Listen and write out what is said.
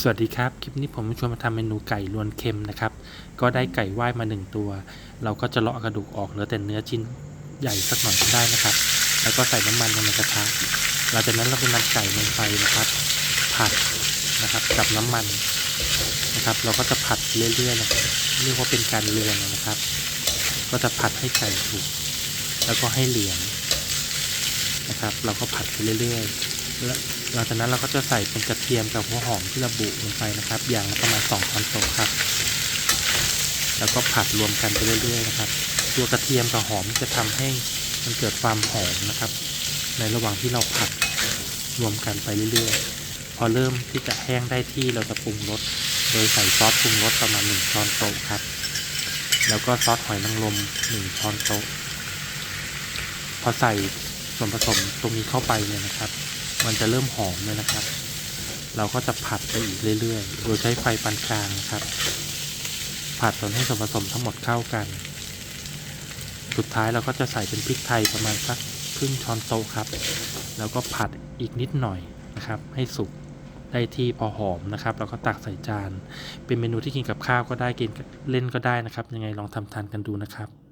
สวัสดีครับ คลิปนี้ผมชวนมาทำเมนูไก่รวนเค็มนะครับ ก็ได้ไก่ว่ายมา1ตัว เราก็จะเลาะกระดูกออกเหลือแต่เนื้อชิ้นใหญ่สักหน่อยก็ได้นะครับ แล้วก็ใส่น้ำมันลงในกระทะหลังจากนั้นเราก็นำไก่ลงไปนะครับ ผัดนะครับกับน้ำมันนะครับ เราก็จะผัดเรื่อยๆนะครับเรียกว่าเป็นการเรือนนะครับ ก็จะผัดให้ไก่สุกแล้วก็ให้เหลืองนะครับ เราก็ผัดไปเรื่อยๆ หลังจากนั้นเราก็จะใส่เป็นกระเทียมกับหัวหอมที่ระบุลงไปนะครับ อย่างละประมาณ2ช้อนโต๊ะครับ แล้วก็ผัดรวมกันไปเรื่อยๆนะครับ ตัวกระเทียมกับหอมจะทำให้มันเกิดความหอมนะครับ ในระหว่างที่เราผัดรวมกันไปเรื่อยๆ พอเริ่มที่จะแห้งได้ที่เราจะปรุงรสโดยใส่ซอสปรุงรสประมาณ1ช้อนโต๊ะครับ แล้วก็ซอสหอยนางรม1ช้อนโต๊ะ พอใส่ส่วนผสมตรงนี้เข้าไปเนี่ยนะครับ มันจะเริ่มหอมเลยนะครับ เราก็จะผัดไปอีกเรื่อยๆ โดยใช้ไฟปานกลางครับ ผัดจนให้ส่วนผสมทั้งหมดเข้ากัน สุดท้ายเราก็จะใส่เป็นพริกไทยประมาณสักครึ่งช้อนโต๊ะครับ แล้วก็ผัดอีกนิดหน่อยนะครับ ให้สุกได้ที่พอหอมนะครับแล้วก็ตักใส่จาน เป็นเมนูที่กินกับข้าวก็ได้กินเล่นก็ได้นะครับ ยังไงลองทำทานกันดูนะครับ